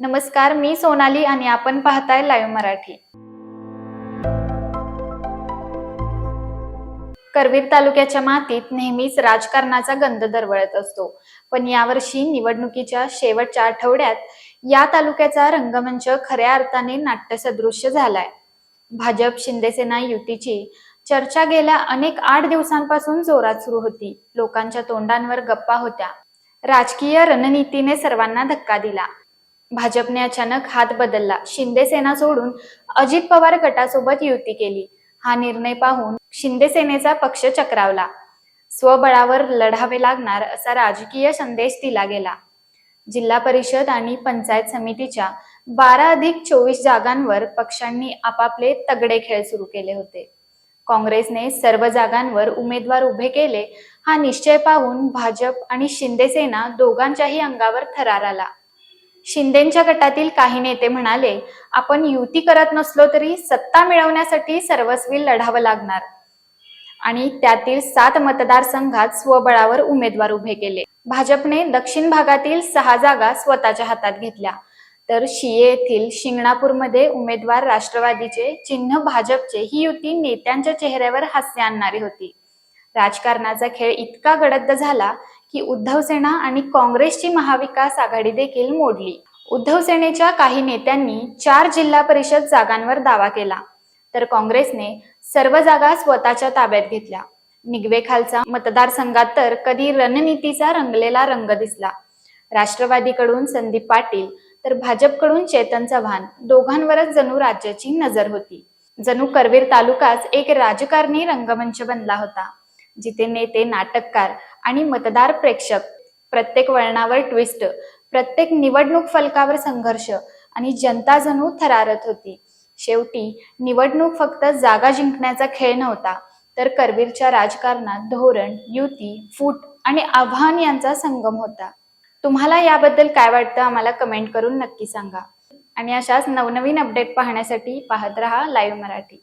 नमस्कार मी सोनाली आणि आपण पाहताय लाईव्ह मराठी. करवीर तालुक्याच्या मातीत नेहमीच राजकारणाचा गंध दरवळत असतो. पण यावर्षी निवडणुकीच्या शेवटच्या आठवड्यात या तालुक्याचा रंगमंच खऱ्या अर्थाने नाट्यसदृश्य झालाय. भाजप शिंदेसेना युतीची चर्चा गेल्या अनेक आठ दिवसांपासून जोरात सुरू होती. लोकांच्या तोंडांवर गप्पा होत्या. राजकीय रणनीतीने सर्वांना धक्का दिला. भाजपने अचानक हात बदलला. शिंदे सेना सोडून अजित पवार गटासोबत युती केली. हा निर्णय पाहून शिंदे सेनेचा पक्ष चक्रावला. स्वबळावर लढावे लागणार असा राजकीय संदेश दिला गेला. जिल्हा परिषद आणि पंचायत समितीच्या बारा अधिक चोवीस जागांवर पक्षांनी आपापले तगडे खेळ सुरू केले होते. काँग्रेसने सर्व जागांवर उमेदवार उभे केले. हा निश्चय पाहून भाजप आणि शिंदेसेना दोघांच्याही अंगावर थरार आला. शिंदेच्या गटातील काही नेते म्हणाले आपण युती करत नसलो तरी सत्ता मिळवण्यासाठी सर्वस्वी लढावं लागणार. आणि त्यातील सात मतदारसंघात स्वबळावर उमेदवार उभे केले. भाजपने दक्षिण भागातील सहा जागा स्वतःच्या हातात घेतल्या. तर शिये येथील शिंगणापूरमध्ये उमेदवार राष्ट्रवादीचे चिन्ह भाजपचे ही युती नेत्यांच्या चेहऱ्यावर हास्य आणणारी होती. राजकारणाचा खेळ इतका गडद झाला की उद्धव सेना आणि काँग्रेसची महाविकास आघाडी देखील मोडली. उद्धव सेनेच्या काही नेत्यांनी चार जिल्हा परिषद जागांवर दावा केला. तर काँग्रेसने सर्व जागा स्वतःच्या ताब्यात घेतल्या. निगवेखालचा मतदारसंघात तर कधी रणनीतीचा रंगलेला रंग दिसला. राष्ट्रवादीकडून संदीप पाटील तर भाजपकडून चेतन चव्हाण दोघांवरच जणू राज्याची नजर होती. जणू करवीर तालुकाच एक राजकारणी रंगमंच बनला होता. जिथे नेते नाटककार आणि मतदार प्रेक्षक प्रत्येक वळणावर ट्विस्ट प्रत्येक निवडणूक फलकावर संघर्ष आणि जनता जणू थरारत होती. शेवटी निवडणूक फक्त जागा जिंकण्याचा खेळ नव्हता तर करवीरच्या राजकारणात धोरण युती फूट आणि आव्हान यांचा संगम होता. तुम्हाला याबद्दल काय वाटतं आम्हाला कमेंट करून नक्की सांगा. आणि अशाच नवनवीन अपडेट पाहण्यासाठी पाहत रहा लाईव्ह मराठी.